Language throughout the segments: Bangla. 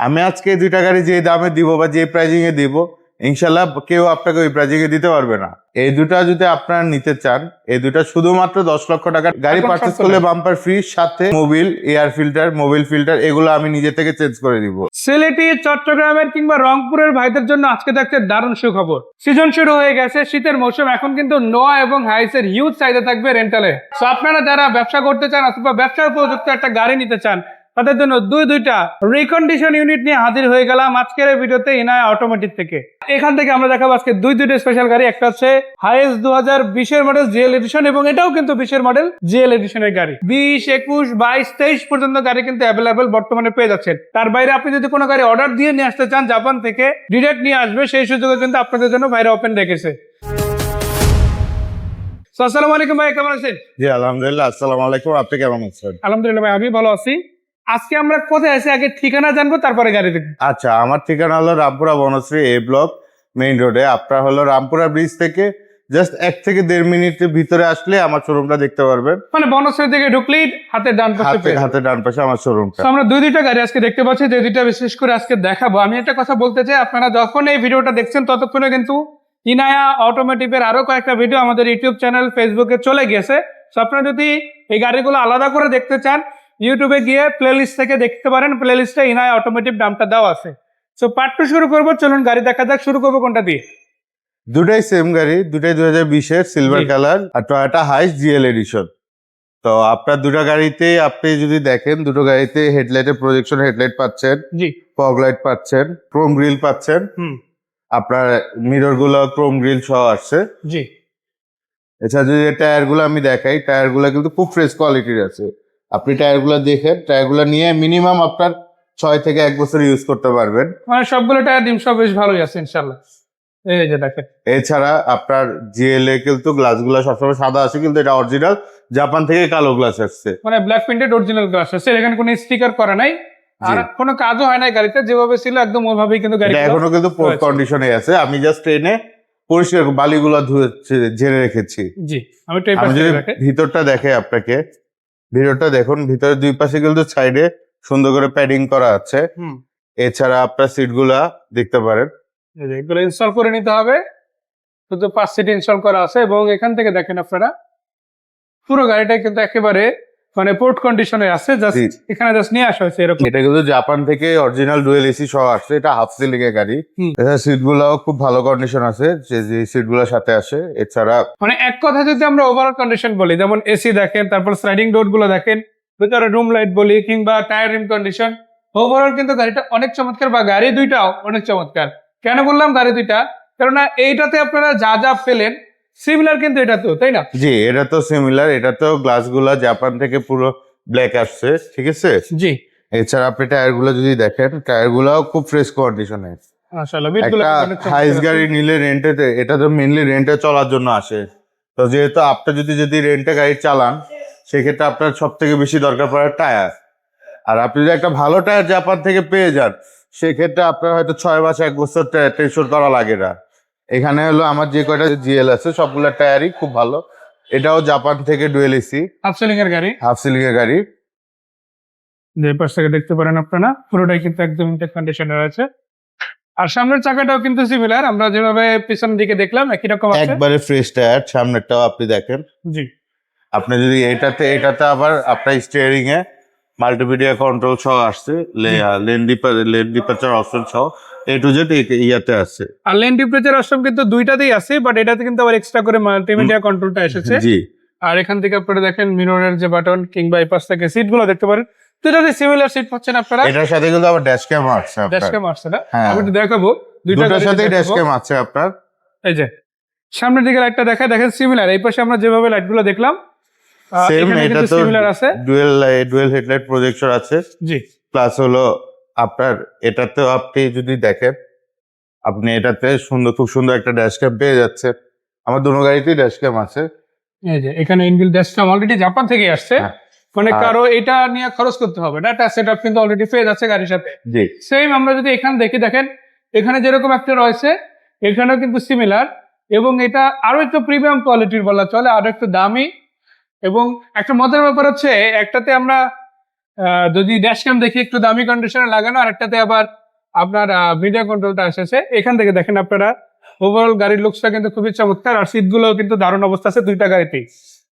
আমি আজকে এই দুইটা গাড়ি যে দামে দিব বা যে প্রাইজিং এ দিব ইনশাল্লাহ কেউ আপনাকে ওই প্রাইজিং এ দিতে পারবে না। এই দুটা যদি আপনারা নিতে চান এই দুটা শুধুমাত্র দশ লক্ষ টাকার গাড়ি পারচেস করলে বাম্পার ফ্রি সাথে Mobil air filter Mobil filter এগুলো আমি নিজে থেকে চেঞ্জ করে দিব। সিলেটি চট্টগ্রামের কিংবা রংপুরের ভাইদের জন্য আজকে দেখছে দারুণ সুখবর। সিজন শুরু হয়ে গেছে শীতের মৌসুম এখন কিন্তু নোয়া এবং হাইসের হিউজ চাহিদা থাকবে রেন্টালে আপনারা যারা ব্যবসা করতে চান অথবা ব্যবসার উপযুক্ত একটা গাড়ি নিতে চান তাদের জন্য দুই দুইটা রিকন্ডিশন ইউনিট নিয়ে হাজির হয়ে গেলাম। আজকের এই ভিডিওতে ইনায়া অটোমেটিক থেকে। এখান থেকে আমরা দেখাবো আজকে দুই দুইটা স্পেশাল গাড়ি। একটা হচ্ছে হাইস দু হাজার বিশের মডেল জিএল এডিশন এবং এটাও কিন্তু বিশের মডেল জিএল এডিশনের গাড়ি। বিশ একুশ বাইশ তেইশ পর্যন্ত গাড়ি কিন্তু অ্যাভেলেবেল বর্তমানে পেয়ে যাচ্ছেন। তার বাইরে আপনি যদি কোনো গাড়ি অর্ডার দিয়ে নিয়ে আসতে চান জাপান থেকে ডিরেক্ট নিয়ে আসবে। সেই সুযোগে কিন্তু আপনাদের জন্য বাইরে ওপেন রেখেছে। আসসালামু আলাইকুম ভাই কেমন আছেন? জি আলহামদুলিল্লাহ। আসসালামু আলাইকুম। আপনি কেমন আছেন? আলহামদুলিল্লাহ ভাই আমি ভালো আছি। আজকে আমরা কোথায় আছি? আগে ঠিকানা জানব তারপরে গাড়ি দেখব। আচ্ছা আমার ঠিকানা হলো Rampura Banasree A block main রোডে আপনার হলো রামপুরা ব্রিজ থেকে জাস্ট এক থেকে দেড় মিনিটের ভিতরে আসলে আমার শোরুমটা দেখতে পারবেন। মানে বনশ্রী থেকে ঢুকলেই হাতে ডান পাশে হাতে পেয়ে যাবেন। হাতে ডান পাশে আমার শোরুমটা আমরা দুই দুইটা গাড়ি আজকে দেখতে পাচ্ছি যে দুইটা বিশেষ করে আজকে দেখাবো। আমি একটা কথা বলতে চাই আপনারা যখন এই ভিডিওটা দেখছেন ততক্ষণে কিন্তু ইনায়া অটোমেটিভের আরও কয়েকটা ভিডিও আমাদের ইউটিউব চ্যানেল ফেসবুকে চলে গেছে আপনারা যদি এই গাড়িগুলো আলাদা করে দেখতে চান ইউটিউবে গিয়ে প্লেলিস্ট থেকে দেখতে পারেন। প্লেলিস্টে ইনায়া অটোমেটিভ নামটা দেওয়া আছে। সো পার্ট টু শুরু করব। চলুন গাড়ি দেখা যাক। শুরু করব কোনটা দিয়ে? দুটাই সেম গাড়ি। দুটাই দু হাজার বিশের সিলভার কালার আর টয়োটা হাইস জিএল এডিশন তো আপনার দুটো গাড়িতে আপনি যদি দেখেন দুটো গাড়িতে হেডলাইটের প্রজেকশন হেডলাইট পাচ্ছেন জি। ফগ লাইট পাচ্ছেন ক্রোম গ্রিল পাচ্ছেন আপনার মিররগুলো ক্রোম গ্রিল সহ আসছে। জি। এছাড়া যদি টায়ারগুলো আমি দেখাই টায়ারগুলো কিন্তু খুব ফ্রেশ কোয়ালিটির আছে। আপনি টায়ারগুলো দেখেন টায়ারগুলো নিয়ে মিনিমাম আপনার ছয় থেকে এক বছর ইউজ করতে পারবেন। মানে সবগুলো টায়ার ডিম সব বেশ ভালোই আছে ইনশাল্লাহ এই যে দেখেন। এছাড়া আপনার জিএলএ কিন্তু গ্লাসগুলো সবসময় সাদা আছে কিন্তু এটা অরিজিনাল জাপান থেকে কালো গ্লাস আসছে মানে ব্ল্যাক প্রিন্টেড অরিজিনাল গ্লাস আছে এখানে কোনো স্টিকার করা নাই। আর কোনো কাজও হয় নাই গাড়িতে যেভাবে ছিল একদম ওইভাবেই কিন্তু গাড়ি এখনও কিন্তু কন্ডিশনে আছে। আমি জাস্ট ট্রেনে পরিষ্কার বালিগুলো ধুয়ে ঝেড়ে রেখেছি। জি আমি যদি ভিতরটা দেখে আপনাকে ভিতরটা দেখুন ভিতরে দুই পাশে কিন্তু সাইডে সুন্দর করে প্যাডিং করা আছে। হুম। এছাড়া আপনার সিটগুলা দেখতে পারেন। এগুলো ইনস্টল করে নিতে হবে। শুধু পাঁচ সিট ইনস্টল করা আছে এবং এখান থেকে দেখেন আপনারা পুরো গাড়িটা কিন্তু একেবারে মানে পোর্ট কন্ডিশনে আছে জাস্ট। এখানে জাস্ট নিয়ে আসা হয়েছে এরকম এটা কিন্তু জাপান থেকে অরিজিনাল ডুয়েল এসি সহ আসছে এটা হাফ সিলিং এর গাড়ি। এছাড়া সিট গুলাও খুব ভালো কন্ডিশন আছে যে যে সিটগুলোর সাথে আসে এছাড়া মানে এক কথা যদি আমরা ওভারঅল কন্ডিশন বলি যেমন এসি দেখেন তারপর স্লাইডিং ডোরগুলো দেখেন ভিতরে রুম লাইট বলি কিংবা টায়ার রিম কন্ডিশন ওভারঅল কিন্তু গাড়িটা অনেক চমৎকার বা গাড়ি দুইটাও অনেক চমৎকার কেন বললাম গাড়ি দুইটা কেননা এইটাতে আপনারা যা যা পেলেন সিমিলার কিন্তু এটা তো তাই না? জি এটা তো সিমিলার এটা তো গ্লাসগুলা জাপান থেকে পুরো ব্ল্যাক আসছে ঠিক আছে? জি। এছাড়া আপনি টায়ারগুলো যদি দেখেন টায়ার গুলাও খুব ফ্রেশ কন্ডিশনে একটা হাইস। গাড়ি নিলে রেন্টে এটা তো মেনলি রেন্টে চলার জন্য আসে। তো যেহেতু আপনি যদি যদি রেন্টে গাড়ি চালান সেক্ষেত্রে আপনার সব থেকে বেশি দরকার পড়ে টায়ার। আর আপনি যদি একটা ভালো টায়ার জাপান থেকে পেয়ে যান সেক্ষেত্রে আপনার হয়তো ছয় মাস এক বছর টেনশন করা লাগে না। এখানে হলো আমার যে কয়টা জিএল আছে সবগুলো টায়ারই খুব ভালো। এটাও জাপান থেকে ডুয়েল এসি আপসেলিং এর গাড়ি? হাফ সিলিং এর গাড়ি। যে পাশ থেকে দেখতে পারেন আপনারা পুরোটাই কিন্তু একদম ইনটেক কন্ডিশনে রয়েছে আর সামনের চাকাটাও কিন্তু সিমিলার আমরা যেভাবে পিছনের দিকে দেখলাম একই রকম আছে। একবারে ফ্রেশ টায়ার সামনেরটাও আপনি দেখেন। জি। আপনি যদি এটাতে এটাতে আবার আপনার স্টিয়ারিং এ মাল্টিমিডিয়া কন্ট্রোল সহ আসছে লেন লেন ডিপারচার অপশন সহ এ টু জেড ইয়াতে আছে। আর লেন টেম্পারেচার অপশন কিন্তু দুইটাতেই আছে বাট এটাতে কিন্তু আবার এক্সট্রা করে মাল্টিমিডিয়া কন্ট্রোলটা এসেছে। জি। আর এখান থেকে আপনারা দেখেন মিররের যে বাটন কিংবা এই পাশ থেকে সিটগুলো দেখতে পারেন। দুইটাতে সিমিলার সিট পাচ্ছেন আপনারা এটার সাথে কিন্তু আবার ড্যাশ ক্যাম আছে ড্যাশ ক্যাম আসছে না? হ্যাঁ। আমি একটু দেখাবো দুইটা সাথে ড্যাশ। ক্যাম আছে আপনার। এই যে সামনের দিকে লাইটটা দেখা দেখেন সিমিলার এই পাশে আমরা যেভাবে লাইটগুলো দেখলাম সেম এটা তো আছে। ডুয়েল ডুয়েল হেডলাইট প্রজেক্টর আছে। জি। প্লাস হলো আপনার এটাতেও আপনি যদি দেখেন আপনি এটাতে সুন্দর খুব সুন্দর একটা ড্যাশ ক্যাম পেয়ে যাচ্ছে আমার দুটো গাড়িতেই ড্যাশ ক্যাম আছে। এই যে এখানে ইনবিল ড্যাশক্যাম অলরেডি জাপান থেকে আসছে। হ্যাঁ। মানে কারও এটা নিয়ে খরচ করতে হবে না এটা সেট আপ কিন্তু অলরেডি পেয়ে যাচ্ছে গাড়ির সাথে। জি। সেম আমরা যদি এখানে দেখি দেখেন এখানে যেরকম একটা রয়েছে এখানেও কিন্তু সিমিলার এবং এটা আরও একটু প্রিমিয়াম কোয়ালিটির বলা চলে আরও একটু দামি। এবং একটা মজার ব্যাপার হচ্ছে একটাতে আমরা যদি ড্যাশ ক্যাম দেখি একটু দামি কন্ডিশনে লাগানো আর একটাতে আবার আপনার মিডিয়া কন্ট্রোলটা এসেছে। এখান থেকে দেখেন আপনারা ওভারঅল গাড়ির লুকসটা কিন্তু খুবই চমৎকার আর সিটগুলো কিন্তু দারুণ অবস্থা আছে দুইটা গাড়িতেই।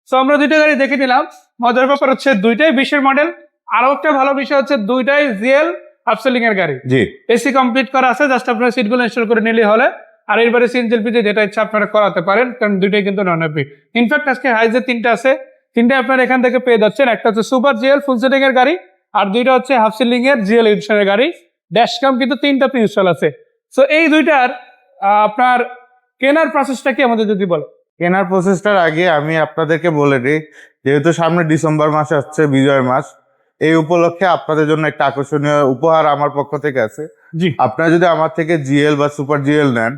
তো আমরা দুইটা গাড়ি দেখে নিলাম। মজার ব্যাপার হচ্ছে দুইটাই বিশের মডেল আরও একটা ভালো বিষয় হচ্ছে দুইটাই জিএল আপসেলিং এর গাড়ি। জি। এসি কমপ্লিট করা আছে জাস্ট আপনারা সিটগুলো ইনস্টল করে নিলেই হলে। আর এরবারে সিএনজি যেটা ইচ্ছা আপনারা করাতে পারেন কারণ দুইটাই কিন্তু নন এপি ইনফ্যাক্ট আজকে হাইজে তিনটা আছে তিনটা আপনারা এখান থেকে পেয়ে যাচ্ছেন। একটা হচ্ছে সুপার জিএল ফুল সেটিং এর গাড়ি আর দুইটা হচ্ছে হাফ সিলিং এর জিএল এডিশনের গাড়ি। ড্যাশ ড্যাশকাম কিন্তু তিনটাতে ইনস্টল আছে। সো এই দুইটার আপনার কেনার প্রসেসটা কি আমাদের যদি বলো কেনার প্রসেসটার আগে আমি আপনাদেরকে বলে দিই যেহেতু সামনে ডিসেম্বর মাস আসছে বিজয় মাস এই উপলক্ষে আপনাদের জন্য একটা আকর্ষণীয় উপহার আমার পক্ষ থেকে আছে। জি। আপনারা যদি আমার থেকে জিএল বা সুপার জিএল নেন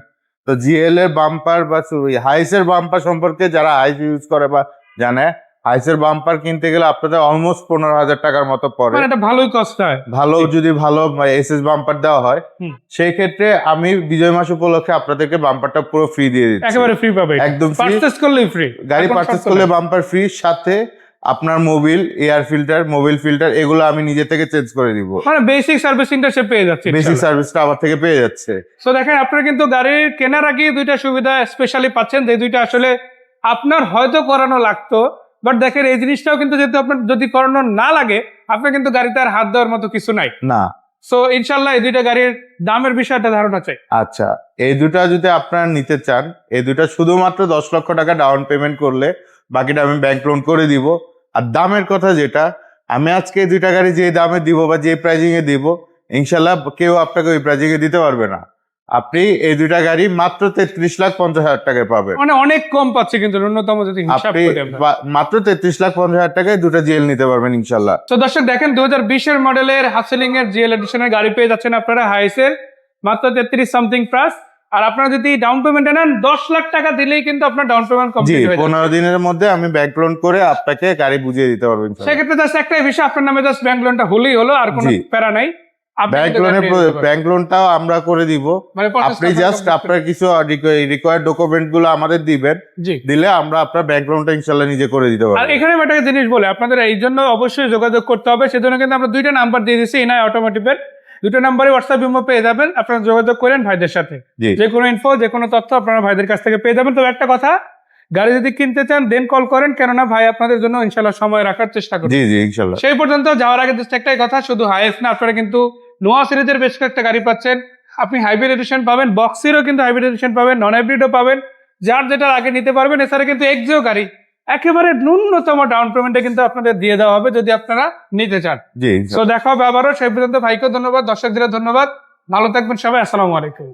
তো জিএল এর বাম্পার বা হাইসের বাম্পার সম্পর্কে যারা হাইস ইউজ করে বা জানে হাইসের বাম্পার কিনতে গেলে আপনাদের অলমোস্ট পনেরো হাজার টাকার মতো পড়ে। মানে এটা ভালোই কষ্ট হয়। ভালো যদি ভালো এসএস বাম্পার দেওয়া হয় সেই ক্ষেত্রে আমি বিজয় মাস উপলক্ষে আপনাদেরকে বাম্পারটা পুরো ফ্রি দিয়ে দিচ্ছি। একেবারে ফ্রি পাবে একদম করলেই ফ্রি গাড়ি পারচেস করলে বাম্পার ফ্রি সাথে আপনার Mobil air filter Mobil filter এগুলো আমি নিজে থেকে চেঞ্জ করে দিব মানে বেসিক সার্ভিসিংটা সে পেয়ে যাচ্ছে বেসিক সার্ভিসটা আমার থেকে পেয়ে যাচ্ছে। সো দেখেন আপনারা কিন্তু গাড়ির কেনার আগে দুইটা সুবিধা স্পেশালি পাচ্ছেন যে দুইটা আসলে আপনার হয়তো করানো লাগতো বাট দেখেন এই জিনিসটাও কিন্তু যেহেতু আপনার যদি করানো না লাগে আপনার কিন্তু গাড়িতে আর হাত দেওয়ার মতো কিছু নাই। না। সো ইনশাল্লাহ এই দুইটা গাড়ির দামের বিষয়টা ধারণা চাই। আচ্ছা এই দুটা যদি আপনারা নিতে চান এই দুটা শুধুমাত্র দশ লক্ষ টাকা ডাউন পেমেন্ট করলে বাকিটা আমি ব্যাংক লোন করে দিব। আর দামের কথা যেটা আমি আজকে এই দুইটা গাড়ি যে দামে দিব বা যে প্রাইজিং এ দিব ইনশাল্লাহ কেউ আপনাকে ওই প্রাইজিং এ দিতে পারবে না। আপনি এই দুইটা গাড়ি মাত্র তেত্রিশ লাখ পঞ্চাশ হাজার টাকায় পাবেন। মানে অনেক কম পাচ্ছে কিন্তু ন্যূনতম যদি আপনি মাত্র তেত্রিশ লাখ পঞ্চাশ হাজার টাকায় দুটো জেল নিতে পারবেন ইনশাল্লাহ। তো দর্শক দেখেন দু হাজার বিশের মডেলের হাসেলিং এর জিএল এডিশনের গাড়ি পেয়ে যাচ্ছেন আপনারা হাইসের মাত্র তেত্রিশ সামথিং প্রাইস আর আপনারা যদি ডাউন পেমেন্ট নেন দশ লাখ টাকা দিলেই কিন্তু আপনার ডাউন পেমেন্ট কমপ্লিট হয়ে যাবে। পনেরো দিনের মধ্যে আমি ব্যাংক লোন করে আপনাকে গাড়ি বুঝিয়ে দিতে পারব সেক্ষেত্রে জাস্ট একটাই বিষয় আপনার নামে জাস্ট ব্যাংক লোনটা হলেই হলো আর কোনো প্যারা নাই। ব্যাংক লোনের। ব্যাংক লোনটাও আমরা করে দিব। মানে আপনি জাস্ট আপনার কিছু রিকোয়ার্ড ডকুমেন্টগুলো আমাদের দিবেন। দিলে আমরা আপনার ব্যাংক লোনটা ইনশাল্লাহ নিজে করে দিতে আর এখানে একটা জিনিস বলে আপনাদের এই জন্য অবশ্যই যোগাযোগ করতে হবে। সেজন্য কিন্তু আমরা দুইটা নাম্বার দিয়ে দিচ্ছি এনআই অটোমেটিভের দুটো নাম্বারে হোয়াটসঅ্যাপ ইমো পেয়ে যাবেন। আপনারা যোগাযোগ করেন ভাইদের সাথে। যে কোনো ইনফো যে কোনো তথ্য আপনারা ভাইদের কাছ থেকে পেয়ে যাবেন। তবে একটা কথা গাড়ি যদি কিনতে চান দেন কল করেন। কেননা ভাই আপনাদের জন্য ইনশাল্লাহ সময় রাখার চেষ্টা করবেন সেই পর্যন্ত যাওয়ার আগে জাস্ট একটাই কথা শুধু হাইএস না আপনারা কিন্তু নোয়া সিরিজের বেশ কয়েকটা গাড়ি পাচ্ছেন। আপনি হাইব্রিড এডিশন পাবেন বক্সিরও কিন্তু হাইব্রিড এডিশন পাবেন নন হাইব্রিডও পাবেন। যার যেটা আগে নিতে পারবেন এছাড়া কিন্তু এক্সিও গাড়ি। একেবারে ন্যূনতম ডাউন পেমেন্টে কিন্তু আপনাদের দিয়ে দেওয়া হবে যদি আপনারা নিতে চান। তো দেখা হবে আবারও সেই পর্যন্ত ভাইকে ধন্যবাদ দর্শকদের ধন্যবাদ। ভালো থাকবেন সবাই আসসালামু আলাইকুম।